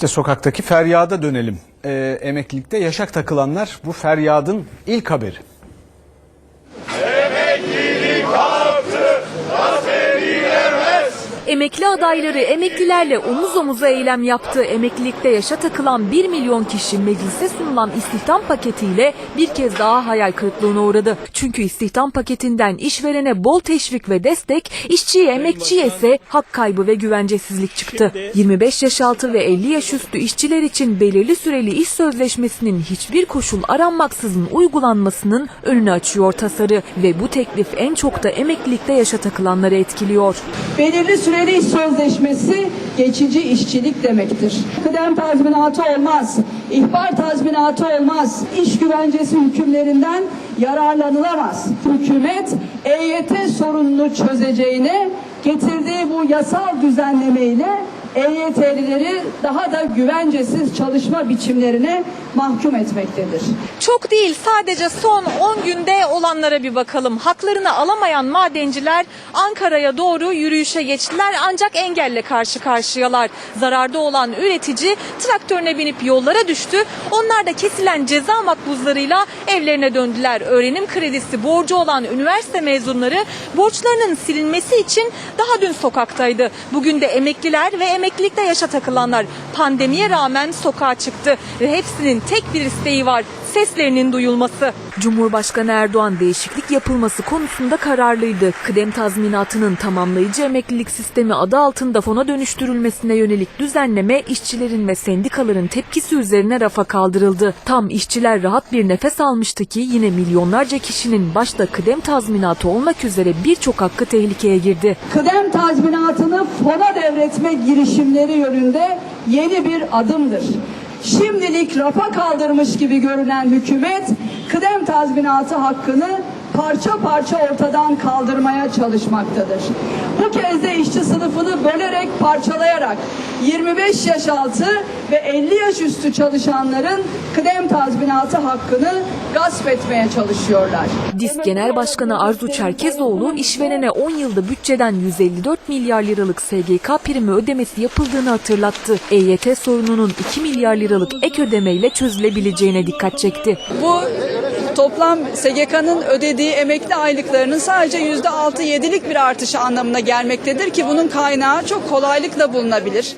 İşte sokaktaki feryada dönelim. Ee, emeklilikte yaşak takılanlar bu feryadın ilk haberi. Emekli adayları emeklilerle omuz omuza eylem yaptı. Emeklilikte yaşa takılan 1 milyon kişi meclise sunulan istihdam paketiyle bir kez daha hayal kırıklığına uğradı. Çünkü istihdam paketinden işverene bol teşvik ve destek, işçiye emekçiye ise hak kaybı ve güvencesizlik çıktı. 25 yaş altı ve 50 yaş üstü işçiler için belirli süreli iş sözleşmesinin hiçbir koşul aranmaksızın uygulanmasının önünü açıyor tasarı ve bu teklif en çok da emeklilikte yaşa takılanları etkiliyor. Belirli süreli iş sözleşmesi geçici işçilik demektir. Kıdem tazminatı olmaz, ihbar tazminatı olmaz, iş güvencesi hükümlerinden yararlanılamaz. Hükümet EYT sorununu çözeceğine getirdiği bu yasal düzenlemeyle EYT'lileri daha da güvencesiz çalışma biçimlerine mahkum etmektedir. Çok değil sadece son 10 günde olanlara bir bakalım. Haklarını alamayan madenciler Ankara'ya doğru yürüyüşe geçtiler ancak engelle karşı karşıyalar. Zararda olan üretici traktörüne binip yollara düştü. Onlar da kesilen ceza makbuzlarıyla evlerine döndüler. Öğrenim kredisi borcu olan üniversite mezunları borçlarının silinmesi için daha dün sokaktaydı. Bugün de emekliler ve emeklilikte yaşa takılanlar pandemiye rağmen sokağa çıktı ve hepsinin tek bir isteği var seslerinin duyulması. Cumhurbaşkanı Erdoğan değişiklik yapılması konusunda kararlıydı. Kıdem tazminatının tamamlayıcı emeklilik sistemi adı altında fona dönüştürülmesine yönelik düzenleme işçilerin ve sendikaların tepkisi üzerine rafa kaldırıldı. Tam işçiler rahat bir nefes almıştı ki yine milyonlarca kişinin başta kıdem tazminatı olmak üzere birçok hakkı tehlikeye girdi. kıdem tazminatını fona devretme girişimleri yönünde yeni bir adımdır. Şimdilik rafa kaldırmış gibi görünen hükümet kıdem tazminatı hakkını parça parça ortadan kaldırmaya çalışmaktadır. Bu kez de işçi sınıfını bölerek parçalayarak 25 yaş altı ve 50 yaş üstü çalışanların kıdem tazminatı hakkını gasp etmeye çalışıyorlar. DİSK Genel Başkanı Arzu Çerkezoğlu işverene 10 yılda bütçeden 154 milyar liralık SGK primi ödemesi yapıldığını hatırlattı. EYT sorununun 2 milyar liralık ek ödemeyle çözülebileceğine dikkat çekti. Bu toplam SGK'nın ödediği emekli aylıklarının sadece yüzde altı yedilik bir artışı anlamına gelmektedir ki bunun kaynağı çok kolaylıkla bulunabilir.